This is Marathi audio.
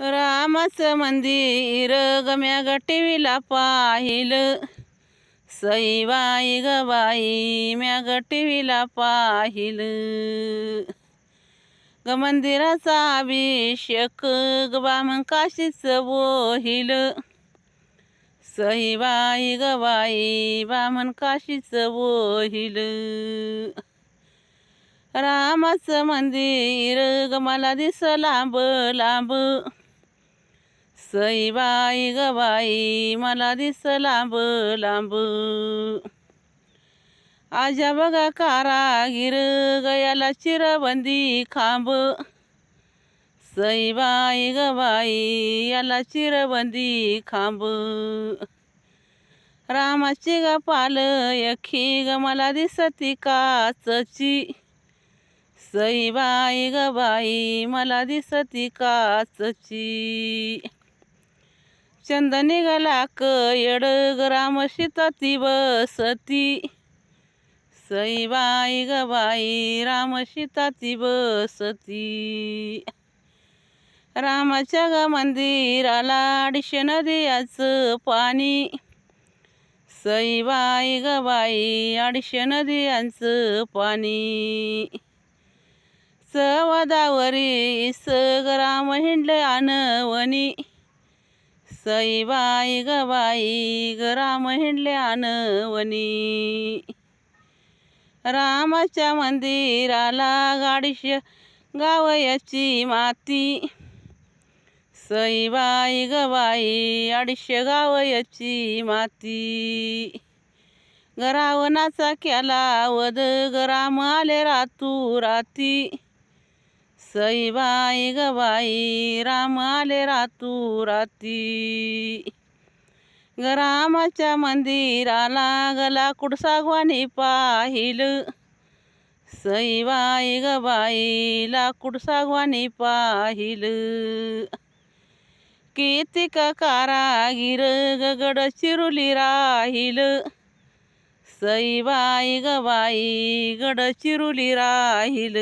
रामाचं मंदिर गम्या व्हीला पाहिलं. सईबाई ग बाई म्या व्हीला पाहिलं. ग मंदिराचा अभिषेक ग बामण काशीच बोहिल. सईबाई ग बाई बामण काशीच बोहिल. रामाचं मंदिर ग मला दिस लांब लांब. सईबाई गबाई मला दिस लांब लांब. आजा बघा कारागीर गयाला चिरबंदी खांब. सईबाई गबाई याला चिरबंदी खांब. रामाची ग पालयखी ग मला दिसती काचची. सईबाई ग बाई मला दिसती काचची. चंदनी निघाला येड ग्राम ती बसती. सईबाई ग बाई राम ती बसती. रामाच्या ग मंदिराला अडीशे नदियाचं पाणी. सईबाई ग बाई नदियांचं पाणी. सवदावरी सगराम हिंडले सई सईबाई ग बाई ग राम हिंडल्या अनवणी रामाच्या मंदिराला गाडीश गावयाची माती. सईबाई ग बाई अडीचशे गावयाची माती. गरावनाचा केला वद गराम आले रातू राती. सईबाई गबाई राम आले रातू राती. रामाच्या मंदिराला गला कुडसागवानी पाहिलं. सईबाई ग बाई लाकूड सागवानी पाहिलं. कितीक कारागीर गगड चिरुली राहिल. सईबाई गबाई गड चिरुली राहिल.